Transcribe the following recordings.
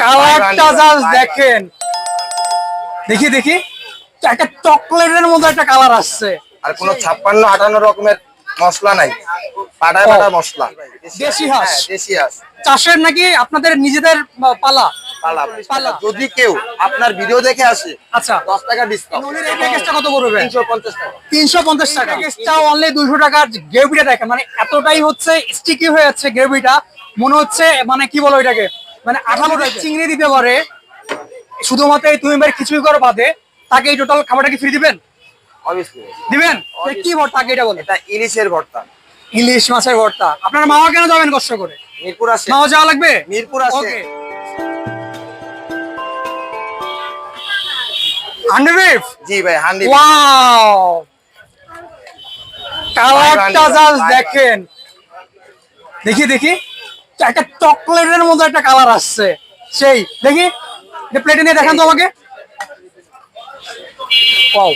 কালারটা জাস্ট দেখেন। দেখি দেখি। একটা চকলেটের মতো একটা কালার আসছে। আর কোনো ছাপ্পান্ন আটান্ন রকমের মশলা নাই। পাটায়। পাটা মশলা। দেশি হাঁস। হ্যাঁ, দেশি হাঁস। চাষের নাকি আপনাদের নিজেদের পালা। যদি কেউ আপনার ভিডিও দেখে আসে আচ্ছা। দশ টাকা ডিসকাউন্ট কত পড়বে তিনশো পঞ্চাশ টাকা। তিনশো পঞ্চাশ টাকা। অনলি দুইশো টাকার গ্রেভিটা দেখেন মানে এতটাই হচ্ছে স্টিকি হয়ে যাচ্ছে গ্রেভিটা। মনে হচ্ছে মানে কি বলো এটাকে? মানে আঠালো চিংড়ি দিতে পারে। শুধুমাত্র এই তুমি এবার কিছুই করে বাদে তাকে এই টোটাল খাবারটা কি ফ্রি দিবেন? দিবেন? কি ভর্তা? এটা বলে এটা ইলিশের ভর্তা। ইলিশ মাছের ভর্তা। আপনার মামা কেন যাবেন কষ্ট করে? মিরপুর আসে। মামা যাওয়া লাগবে? মিরপুর আসে। হান্ড্রেড জি ভাই ওয়াও! কালারটা জাস্ট দেখেন। দেখি দেখি। একটা চকলেটের মতো একটা কালার আসছে। সেই দেখি প্লেটে নিয়ে দেখান তো আমাকে। ওয়াও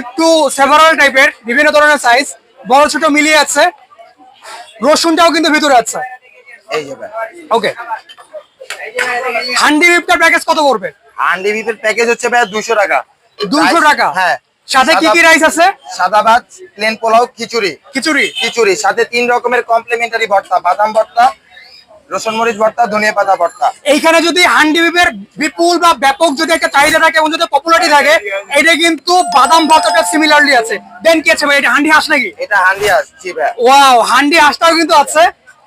একটু সেভারাল টাইপের বিভিন্ন ধরনের সাইজ বড় ছোট মিলিয়ে আছে। রসুনটাও কিন্তু ভিতরে আছে। এই ওকে হান্ডি বিপটার প্যাকেজ কত করবে হান্ডি বিফের প্যাকেজ হচ্ছে ভাই দুশো টাকা। দুশো টাকা? হ্যাঁ। সাথে কি কি রাইস আছে? সাদা ভাত প্লেন পোলাও খিচুড়ি। খিচুড়ি? খিচুড়ি সাথে তিন রকমের কমপ্লিমেন্টারি ভর্তা বাদাম ভর্তা রসুন মরিচ ভর্তা ধনিয়া পাতা ভর্তা। এইখানে যদি হান্ডি বিপের বিপুল বা ব্যাপক যদি একটা চাহিদা থাকে এবং যদি পপুলারিটি থাকে এটা কিন্তু বাদাম ভর্তাটা সিমিলারলি আছে। দেন কি আছে ভাই এটা হান্ডি হাঁস নাকি? এটা হান্ডি হাঁস জি ভাই। ওয়াও হান্ডি হাঁসটাও কিন্তু আছে।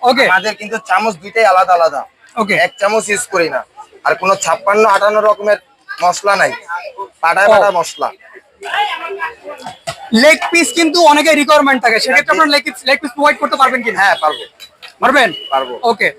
ওকে আমাদের কিন্তু চামচ দুইটাই আলাদা আলাদা। ওকে এক চামচ ইউজ করি না। আর কোনো ছাপ্পান্ন আটান্ন রকমের মশলা নাই। পাটায় পাটা মশলা। লেগ পিস কিন্তু অনেকের রিকোয়ারমেন্ট থাকে সেক্ষেত্রে আপনারা লেগ লেগ পিস প্রোভাইড করতে পারবেন কিনা? হ্যাঁ পারব। পারবেন? পারব। ওকে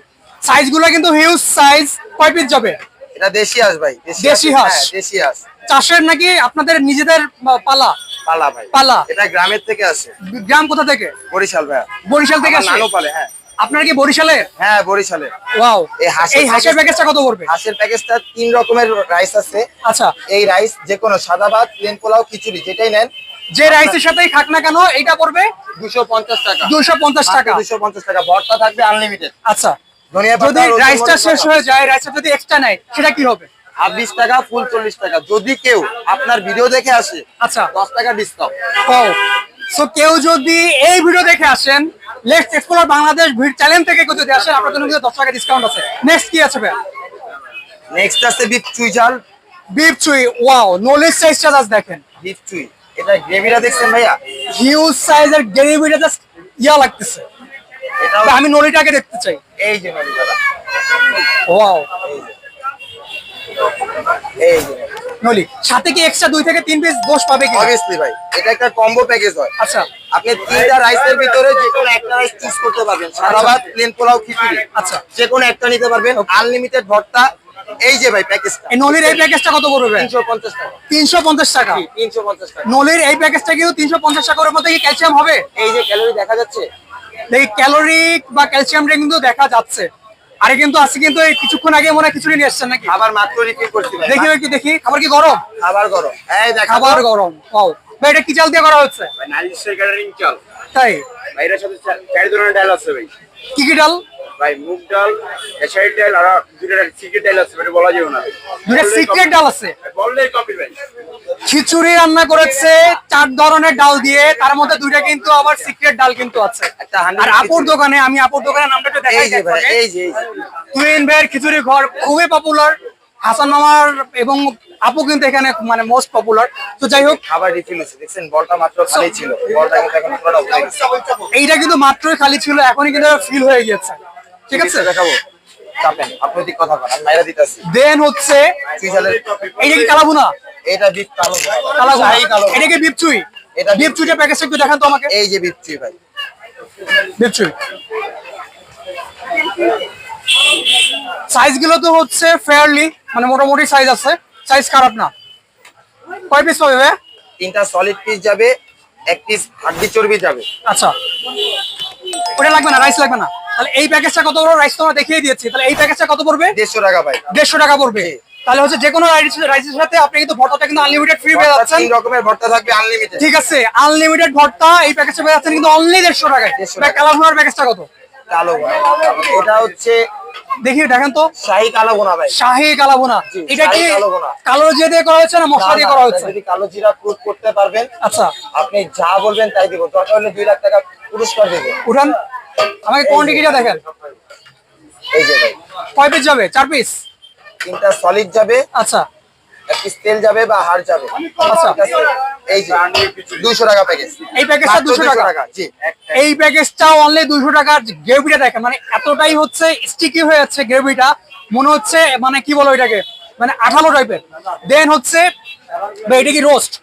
সাইজগুলো কিন্তু হিউজ সাইজ কয় পিস যাবে? এটা দেশি হাঁস ভাই দেশি হাঁস? হ্যাঁ, দেশি হাঁস। চাষের নাকি আপনাদের নিজেদের পালা? পালা ভাই। পালা। এটা গ্রামের থেকে আসে। গ্রাম কোথা থেকে? বরিশাল ভাই বরিশাল থেকে আসে? পালে হ্যাঁ। আপনার কি বরিশালের হ্যাঁ বরিশালে। ওয়াও। এই হাঁসের এই হাঁসের প্যাকেজটা কত পড়বে? হাঁসের প্যাকেজটা তিন রকমের রাইস আছে। আচ্ছা। এই রাইস যে কোনো সাদা ভাত প্লেন পোলাও খিচুড়ি যেটাই নেন। যে রাইসের সাথেই খাক না কেন এটা পড়বে দুশো পঞ্চাশ টাকা। দুশো পঞ্চাশ টাকা। দুশো পঞ্চাশ টাকা। ভর্তা থাকবে আনলিমিটেড আচ্ছা। যদি রাইসটা শেষ হয়ে যায় রাইসটা যদি এক্সট্রা নেয় সেটা কি হবে? হাফ বিশ টাকা ফুল চল্লিশ টাকা। যদি কেউ আপনার ভিডিও দেখে আসে আচ্ছা। দশ টাকা ডিসকাউন্ট ও সো কেউ যদি এই ভিডিও দেখে আসেন লেটস এক্সপ্লোর বাংলাদেশ ভিড চ্যানেল থেকে কেউ যদি আসেন আপনার জন্য কিন্তু দশ টাকা ডিসকাউন্ট আছে। নেক্সট কি আছে ভাই নেক্সট আছে বিফ চুই ঝাল। বিফ চুই ওয়াও নলেজ সাইজটা জাস্ট দেখেন। বিফ চুই এটা গ্রেভিটা দেখছেন ভাইয়া? হিউজ সাইজের গ্রেভিটা জাস্ট ইয়া লাগতেছে। আমি নলিটাকে দেখতে চাই। এই যে নলিদাদা ওয়াও এই যে নলি। সাথে কি এক্সট্রা দুই থেকে তিন পিস দোষ পাবে কি অবভিয়াসলি ভাই এটা একটা কম্বো প্যাকেজ হয়। আচ্ছা। আপনি তিনটা রাইসের ভিতরে যে কোনো একটা রাইস চুজ করতে পারবেন। সাদা ভাত প্লেন পোলাও খিচুড়ি। আচ্ছা। যে কোনো একটা নিতে পারবেন। আনলিমিটেড ভর্তা। এই যে ভাই প্যাকেজটা এই নলির এই প্যাকেজটা কত পড়বে তিনশো পঞ্চাশ টাকা। তিনশো পঞ্চাশ টাকা? তিনশো পঞ্চাশ টাকা। নলির এই প্যাকেজটা কিন্তু তিনশো পঞ্চাশ টাকার মধ্যে কি ক্যালসিয়াম হবে। এই যে ক্যালোরি দেখা যাচ্ছে। দেখি ক্যালোরি বা ক্যালসিয়ামটা কিন্তু দেখা যাচ্ছে। আরে কিন্তু আজকে কিন্তু এই কিছুক্ষণ আগে মনে হয় খিচুড়ি নিয়ে আসছেন নাকি? আবার মাত্র রিফিল করছি দেখি একটু দেখি। খাবার কি গরম? খাবার গরম। এই দেখ খাবার গরম। পাও ভাই এটা কি চাল দিয়ে করা হচ্ছে? ভাই নালিশের ক্যাটারিং চাল। তাই? ভাই এটার সাথে চার ধরনের ডাল আছে ভাই। কি কি ডাল? ভাই মুগ ডাল ডাল আর দুটো সিক্রেট ডাল আছে এটা বলা যাবে না। দুটা সিক্রেট ডাল আছে। বললেই কপি ভাই। খিচুড়ি রান্না করেছে চার ধরনের ডাল দিয়ে তার মধ্যে দুইটা কিন্তু আবার সিক্রেট ডাল কিন্তু আছে। আর আপুর দোকানে আমি আপুর দোকানের নামটা একটু দেখাই এই যে টুইন ভাইয়ের খিচুড়ি ঘর খুবই পপুলার হাসান মামার এবং আপু কিন্তু এখানে মানে মোস্ট পপুলার তো যাই হোক খাবার রিফিল হচ্ছে দেখছেন বলটা মাত্র খালি ছিল। বলটা কিন্তু এখন পুরোটা এইটা কিন্তু মাত্রই খালি ছিল এখনই কিন্তু ফিল হয়ে গিয়েছে। ঠিক আছে? দেখাবো। চাপেন আপনি ঠিক কথা বলেন মাইরা দিতেছি। দেন হচ্ছে এইটা কি কালাবুনা এটা বিফ কালো কালো এটা কি বিপচুই এটা বিপচুইটা প্যাকেজটা একটু দেখান তো আমাকে। এই যে ভাই। বিপচুই সাইজগুলো তো হচ্ছে ফেয়ারলি মানে মোটামুটি সাইজ আছে। সাইজ খারাপ না। কয় পিস পাবে? তিনটা সলিড পিস যাবে এক পিস হাড্ডি চর্বি যাবে। আচ্ছা। ওটা লাগবে না রাইস লাগবে না? তাহলে এই প্যাকেজটা কত বড়? রাইস তোমরা দেখিয়ে দিয়েছি। তাহলে এই প্যাকেজটা কত পড়বে? দেড়শো টাকা ভাই। দেড়শো টাকা পড়বে। তাহলে হচ্ছে যে কোনো রাইসের সাথে আপনি কিন্তু ভর্তাটা কিন্তু আনলিমিটেড ফ্রি পেয়ে যাচ্ছেন। তিন রকমের ভর্তা থাকবে আনলিমিটেড ঠিক আছে আনলিমিটেড ভর্তা এই প্যাকেজটা পেয়ে যাচ্ছেন কিন্তু অনলি দেড়শো টাকায়। 150 টাকা। কালাভুনার প্যাকেজটা কত? কালো এটা হচ্ছে দেখি দেখেন তো। শাহী কালো বোনা ভাই। শাহি কালাভুনা এটা কি কালো জিরে দিয়ে করা হচ্ছে না মশলা দিয়ে করা হচ্ছে যদি কালো জিরা প্রুফ করতে পারবেন আচ্ছা। আপনি যা বলবেন তাই দিব। দরকার হলে দুই লাখ টাকা পুরস্কার দেবো। উঠান আমাকে কোয়ান্টিটিটা দেখেন? এই যে কয় পিস যাবে? চার পিস তিনটা সলিড যাবে আচ্ছা। এক পিস তেল যাবে বা হাড় যাবে। আচ্ছা। এই যে দুইশো টাকা প্যাকেজ এই প্যাকেজটা দুশো টাকা? জি। এই প্যাকেজটা অনলি দুশো টাকার গ্রেভিটা দেখেন। মানে এতটাই হচ্ছে স্টিকি হয়ে যাচ্ছে গ্রেভিটা মনে হচ্ছে মানে কি বলো এটাকে? মানে আঠালো টাইপের দেন হচ্ছে এটা কি roast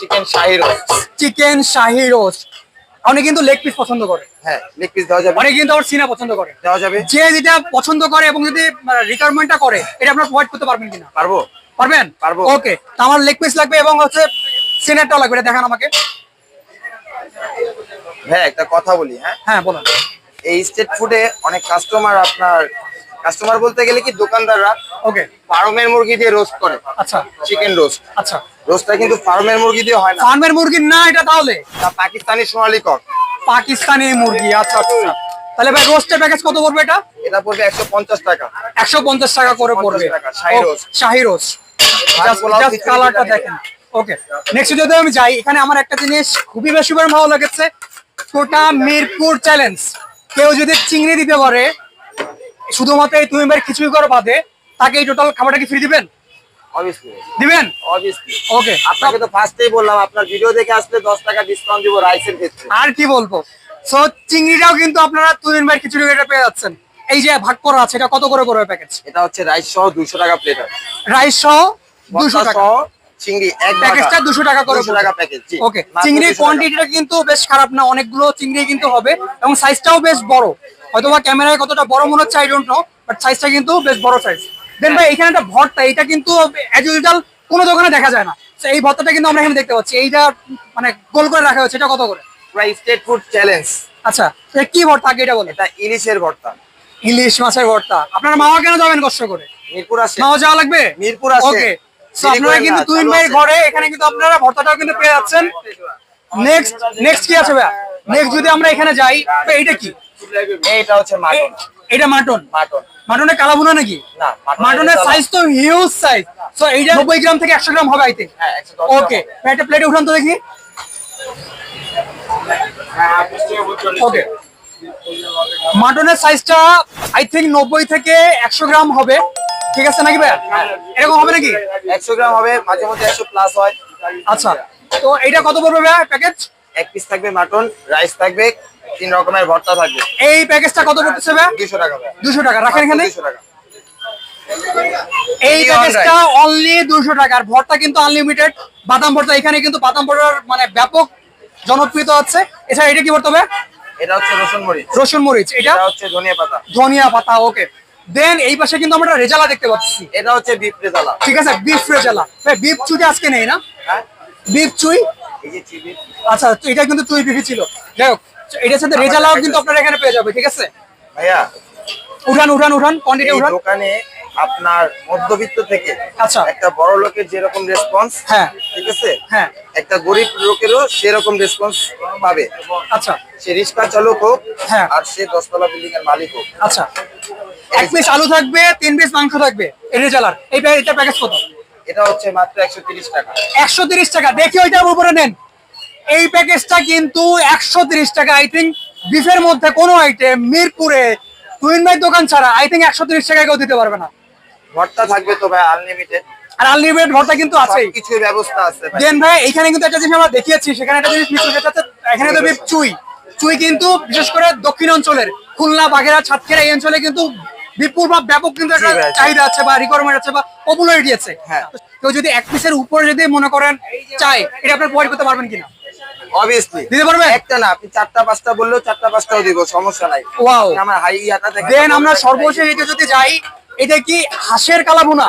chicken shahi roast chicken shahi roast অনেকে কিন্তু লেগ পিস পছন্দ করে। হ্যাঁ লেগ পিস দেওয়া যাবে। অনেকে কিন্তু আবার সিনা পছন্দ করে। দেওয়া যাবে। যে যেটা পছন্দ করে এবং যদি রিকোয়ারমেন্টটা করে এটা আপনারা প্রোভাইড করতে পারবেন কিনা? পারব। পারবেন? পারব। ওকে তো আমার লেগ পিস লাগবে এবং হচ্ছে সিনারটাও লাগবে এটা দেখান আমাকে। হ্যাঁ একটা কথা বলি হ্যাঁ? হ্যাঁ বলুন। এই স্ট্রিট ফুডে অনেক কাস্টমার আপনার কাস্টমার বলতে গেলে কি দোকানদাররা ওকে ফার্মের মুরগি দিয়ে রোস্ট করে। আচ্ছা। চিকেন রোস্ট আচ্ছা। রোস্টটা কিন্তু ফার্মের মুরগি দিয়ে হয় না। ফার্মের মুরগি না এটা তাহলে? তা পাকিস্তানি সোনালি কক। পাকিস্তানি মুরগি আচ্ছা আচ্ছা। তাহলে ভাই রোস্টের প্যাকেজ কত পড়বে এটা? এটা পড়বে একশো পঞ্চাশ টাকা। একশো পঞ্চাশ টাকা করে 150 পড়বে। শাহী রোস্ট। খিচুড়ি কালারটা দেখেন। ওকে নেক্সট যদি আমি যাই। এখানে আমার একটা জিনিস খুবই বেশি ভালো লেগেছে। ছোটা মিরপুর চ্যালেঞ্জ কেউ যদি চিংড়ি দিতে পারে শুধুমাত্র এই তুমি ভাই খিচুড়ি করে বাদে তাকে এই টোটাল খাবারটা কি ফ্রি দিবেন? ওকে আপনাকে তো ফার্স্টেই বললাম আপনার ভিডিও দেখে আসলে দশ টাকা ডিসকাউন্ট দিব রাইসের ক্ষেত্রে। আর কি বলব? সো চিংড়িটাও কিন্তু আপনারা তুমিন ভাই খিচুড়ি এটা পেয়ে যাচ্ছেন। এই যে ভাগ করা আছে এটা কত করে করে প্যাকেজ এটা হচ্ছে রাইস সহ দুইশো টাকা প্লেট রাইস সহ দুশো টাকা। চিংড়ি এক প্যাকেজটা দুশো টাকা করে টাকা প্যাকেজ ওকে চিংড়ির 200 কোয়ান্টিটিটা কিন্তু বেশ খারাপ না অনেকগুলো চিংড়ি কিন্তু হবে এবং সাইজটাও বেশ বড়। হয়তোবা ক্যামেরায় কতটা বড় মনে হচ্ছে আই ডোন্ট নো বাট সাইজটা কিন্তু বেশ বড় সাইজ দেন ভাই এখানে একটা ভর্তা এটা কিন্তু অ্যাজ ইউজুয়াল কোনো দোকানে দেখা যায় না। তো এই ভর্তাটা কিন্তু আমরা এখানে দেখতে পাচ্ছি। এইটা মানে গোল করে রাখা হয়েছে এটা কত করে? প্রায় স্টেট ফুড চ্যালেঞ্জ আচ্ছা কি ভর্তা? আগে এটা বলে এটা ইলিশের ভর্তা। ইলিশ মাছের ভর্তা। আপনার মামা কেন যাবেন কষ্ট করে? মিরপুর আছে মামা যাওয়া লাগবে? মিরপুর আছে। ওকে আপনারা কিন্তু তুইন চালু ভাইয়ের ঘরে এখানে কিন্তু আপনারা ভর্তাটাও কিন্তু পেয়ে যাচ্ছেন। নেক্সট নেক্সট কি আছে ভাইয়া? নেক্সট যদি আমরা এখানে যাই তো এইটা কি? এইটা হচ্ছে মাটন। এটা মাটন? মাটন। মাটনের কালাভুনা নাকি? না মাটনের সাইজ তো হিউজ সাইজ সো এইটা নব্বই গ্রাম থেকে একশো গ্রাম হবে আই থিঙ্ক হ্যাঁ 110 গ্রাম ওকে হবে। একটা প্লেটে উঠান তো দেখি। ওকে মাটনের সাইজটা আই থিঙ্ক নব্বই থেকে একশো গ্রাম হবে। ঠিক আছে নাকি ভাইয়া? এরকম হবে নাকি? 100 গ্রাম হবে মাঝে মধ্যে 100 প্লাস হয়। আচ্ছা। তো এটা কত পড়বে ভাইয়া প্যাকেজ এক পিস থাকবে মাটন রাইস থাকবে তিন রকমের ভর্তা থাকবে। এই প্যাকেজটা কত পড়তেছে ভাইয়া 200 টাকা ভাই। দুশো টাকা। রাখেন এখানে। 200 টাকা। এই প্যাকেজটা অনলি দুশো টাকার ভর্তা কিন্তু আনলিমিটেড বাদাম ভর্তা এখানে কিন্তু বাদাম ভর্তার মানে ব্যাপক জনপ্রিয়তা আছে। এছাড়া এটা কি ভর্তা হবে এটা হচ্ছে রসুন মরিচ। রসুন মরিচ। এটা? হচ্ছে ধনিয়া পাতা। ধনিয়া পাতা ওকে দেন এই পাশে কিন্তু আমরা রেজালা দেখতে পাচ্ছি। এটা হচ্ছে বিফ রেজালা। ঠিক আছে বিফ রেজালা। বিফ চুই আজকে নেই না? হ্যাঁ। বিফ চুই? এই যে চিলি আচ্ছা এটা কিন্তু তুই বিফি ছিল। যাই হোক এটার সাথে রেজালাও কিন্তু আপনারা এখানে পেয়ে যাবে ঠিক আছে? ভাইয়া উঠান উঠান উঠান কোয়ান্টিটি উঠান। দোকানে আপনার মধ্যবিত্ত থেকে আচ্ছা। একটা বড় লোকের যেরকম রেসপন্স হ্যাঁ। ঠিক আছে? হ্যাঁ। একটা গরিব লোকেরও সেরকম রেসপন্স পাবে। আচ্ছা। সে রিক্সা চালক হোক হ্যাঁ। আর সে দশতলা বিল্ডিং এর মালিক হোক। আচ্ছা। এক পিস আলু থাকবে তিন পিস মাংস থাকবে এই রেজালার। এই এটা প্যাকেজ কত? এটা হচ্ছে মাত্র একশো তিরিশ টাকা। একশো তিরিশ টাকা। দেখি ওইটার উপরে নেন। এই প্যাকেজটা কিন্তু একশো তিরিশ টাকা। আই থিঙ্ক বিফের মধ্যে কোনো আইটেম মিরপুরে টুইন ভাই দোকান ছাড়া আই থিঙ্ক একশো তিরিশ টাকা কেউ দিতে পারবে না। ভর্তা থাকবে তো ভাই আনলিমিটেড আর আনলিমিটেড ভর্তা কিন্তু আছেই। কিছু ব্যবস্থা আছে দেন ভাই এখানে কিন্তু একটা জিনিস আমরা দেখিয়েছি সেখানে একটা জিনিস মিস এখানে তো চুই। চুই কিন্তু বিশেষ করে দক্ষিণ অঞ্চলের খুলনা বাগেরা এই অঞ্চলে কিন্তু বিপুল বা ব্যাপক কিন্তু একটা। চাহিদা আছে বা রিকোয়ারমেন্ট আছে বা পপুলারিটি আছে। হ্যাঁ। কেউ যদি এক পিসের উপরে যদি মনে করেন চাই এটা আপনি প্রোভাইড করতে পারবেন কিনা? অবভিয়াসলি দিতে পারবে? একটা না আপনি চারটা পাঁচটা বললেও চারটা পাঁচটাও দিব সমস্যা নাই। Wow. আমার হাই ইয়াটা দেখেন। দেন আমরা সর্বশেষ এটা যদি যাই এটা কি হাঁসের কালাবোনা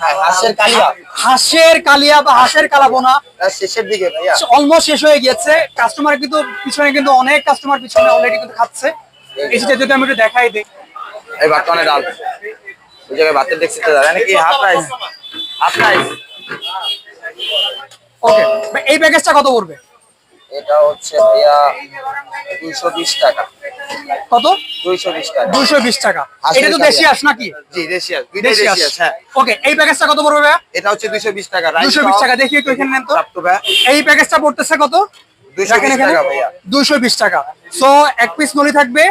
হ্যাঁ, হাঁসের কালিয়া। হাঁসের কালিয়া বা হাঁসের কালাবোনা শেষের দিকে ভাইয়া। অলমোস্ট শেষ হয়ে গিয়েছে। কাস্টমার কিন্তু পিছনে কিন্তু অনেক কাস্টমার পিছনে অলরেডি কিন্তু খাচ্ছে। যদি আমি একটু দেখাই দিই। এই বাটনে ডাল। ওই জায়গায় ভাতের ডেক্সিতে যাবে নাকি half rice? Half rice. Okay এই প্যাকেজটা কত পড়বে? এটা হচ্ছে ভাইয়া দুইশো বিশ টাকা। কত? দুইশো বিশ টাকা। দুইশো বিশ টাকা। এটা তো দেশি হাঁস নাকি? জি দেশি হাঁস দুইটাই দেশি দেশি হ্যাঁ। ওকে এই প্যাকেজটা কত পড়বে ভাইয়া? এটা হচ্ছে দুইশো বিশ টাকা দুশো বিশ টাকা। দেখি একটু এখানে নেন তো। এই প্যাকেজটা পড়তেছে কত? 220 ভাইয়া। দুশো বিশ টাকা। সো এক পিস নলি থাকবে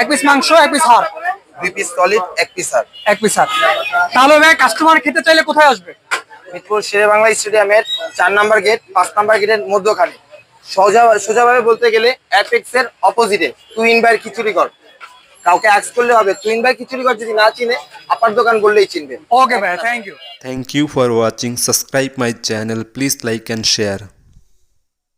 এক পিস মাংস এক পিস হাড়। দুই পিস সলিড এক পিস এক পিস হাড়। তাহলে ভাই কাস্টমার খেতে চাইলে কোথায় আসবে? মিরপুর শেরে বাংলা স্টেডিয়ামের চার নাম্বার গেট পাঁচ নাম্বার গেটের মধ্যখানে। সোজা সোজাভাবে বলতে গেলে অ্যাপেক্স এর অপোজিটে টুইন বাই খিচুড়ি কর কাউকে অ্যাক্স করলে হবে টুইন বাই খিচুড়ি কর যদি না চিনে আপার দোকান বললেই চিনবে। ওকে ভাই thank you thank you for watching subscribe my channel please like and share.